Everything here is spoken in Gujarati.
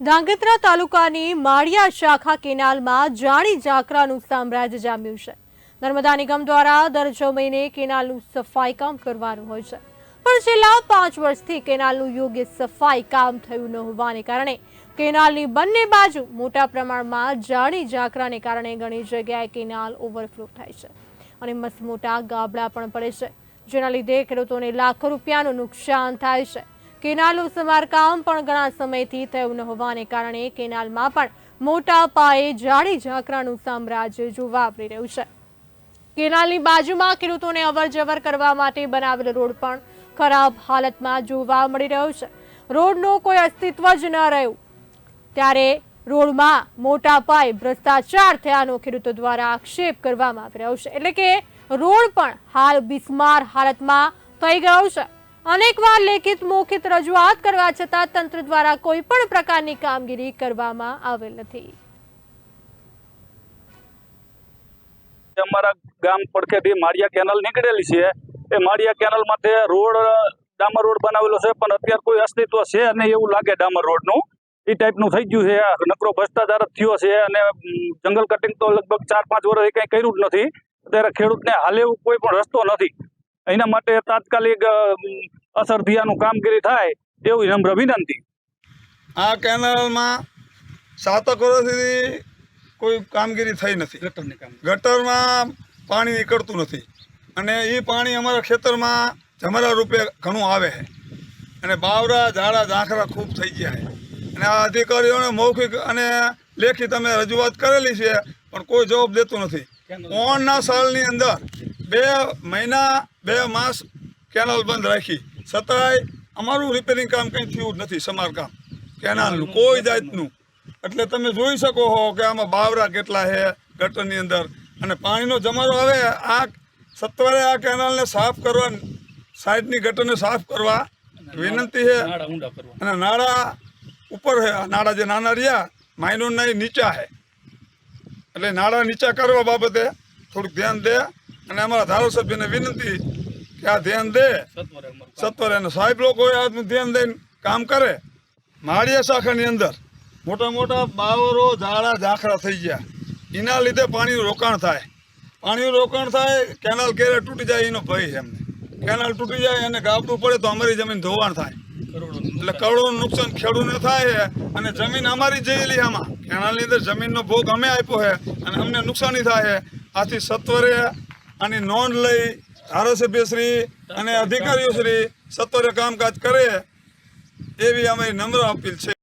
ધાંગધ્રા તાલુકાની માળિયા શાખા કેનાલમાં જાણી ઝાકરાનું સામ્રાજ્ય જામ્યું છે. નર્મદા નિગમ દ્વારા દર છ મહિને કેનાલનું સફાઈ કામ કરવાનું હોય છે. પણ છેલ્લા પાંચ વર્ષથી કેનાલનું યોગ્ય સફાઈ કામ થયું ન હોવાને કારણે કેનાલની બંને બાજુ મોટા પ્રમાણમાં જાણી ઝાકરાને કારણે ઘણી જગ્યાએ કેનાલ ઓવરફ્લો થાય છે અને મસમોટા ગાબડા પણ પડે છે, જેના લીધે ખેડૂતોને લાખો રૂપિયાનું નુકસાન થાય છે. કેનાલનું સમારકામ પણ ઘણા સમયથી થયું ન હોવાને કારણે કેનાલમાં પણ મોટા પાયે જાડી ઝાકરાનું સામ્રાજ્ય જોવા મળી રહ્યું છે. કેનાલની બાજુમાં ખેડૂતોને અવરજવર કરવા માટે બનાવેલ રોડ પણ ખરાબ હાલતમાં જોવા મળી રહ્યો છે. રોડનું કોઈ અસ્તિત્વ જ ન રહ્યું. ત્યારે રોડમાં મોટા પાયે ભ્રષ્ટાચાર થયાનો ખેડૂતો દ્વારા આક્ષેપ કરવામાં આવી રહ્યો છે. એટલે કે રોડ પણ હાલ બિસ્માર હાલતમાં થઈ ગયો છે. અનેકવાર લેખિત મૌખિત રજૂઆત કરવા છતાં તંત્ર દ્વારા કોઈ પણ પ્રકારની કામગીરી કરવામાં આવેલ નથી. અમારા ગામ પડખેથી માળિયા કેનાલ નીકળેલી છે, એ માળિયા કેનાલ માટે રોડ, ડામર રોડ બનાવેલો છે, પણ અત્યારે કોઈ અસ્તિત્વ છે નહીં એવું લાગે ડામર રોડનું. એ ટાઈપનું થઈ ગયું છે નકરો ભ્રષ્ટાચાર થયો છે અને જંગલ કટિંગ તો લગભગ ચાર પાંચ વર્ષથી કંઈ કર્યું જ નથી. અત્યારે ખેડૂતને હાલે એવું કોઈ પણ રસ્તો નથી. એના માટે તાત્કાલિક અમ, અસરથી કામગીરી થાય એવું નમ્ર વિનંતી. આ કેનાલમાં સાત વર્ષથી કોઈ કામગીરી થઈ નથી. ગટરમાં પાણી નીકળતું નથી. અને એ પાણી અમારા ખેતરમાં જમરા રૂપે ઘણું આવે છે. અને બાવરા ઝાડા ઝાંખરા ખૂબ થઈ ગયા છે. અને આ અધિકારીઓને મૌખિક અને લેખિત અમે રજૂઆત કરેલી છે પણ કોઈ જવાબ દેતું નથી. ઓણના સાલની અંદર બે મહિના બે માસ કેનાલ બંધ રાખી. છતાંય અમારું રિપેરિંગ કામ કંઈ થયું જ નથી સમારકામ કેનાલનું કોઈ જાતનું. એટલે તમે જોઈ શકો હો કે આમાં બાવરા કેટલા છે ગટરની અંદર. અને પાણીનો જમારો આવે આ સત્વરે આ કેનાલને સાફ કરવા સાઈડની ગટરને સાફ કરવા વિનંતી છે. અને નાળા ઉપર છે. આ નાળા જે નાના રહ્યા માઇનોરના નહીં નીચા છે. એટલે નાળા નીચા કરવા બાબતે થોડુંક ધ્યાન દે. અને અમારા ધારાસભ્યને વિનંતી કે આ ધ્યાન દે. સત્વરે અને સાહેબ લોકો આ ધ્યાન દઈને કામ કરે. માળિયા શાખાની અંદર મોટા મોટા બાવરો, ઝાડા, ઝાંખરા થઈ ગયા. એના લીધે પાણીનું રોકાણ થાય. પાણીનું રોકાણ થાય, કેનાલ ક્યારે તૂટી જાય એનો ભય છે એમને. કેનાલ તૂટી જાય અને ગાબડું પડે તો અમારી જમીન ધોવાણ થાય. એટલે કરોડોનું નુકસાન ખેડૂતને થાય છે અને જમીન અમારી જયેલી આમાં. કેનાલની અંદર જમીનનો ભોગ અમે આપ્યો છે અને અમને નુકસાની થાય છે. આથી સત્વરે આની નોંધ લઈ ધારાસભ્યશ્રી અને અધિકારીઓશ્રી સત્વરે કામકાજ કરે એવી અમારી નમ્ર અપીલ છે.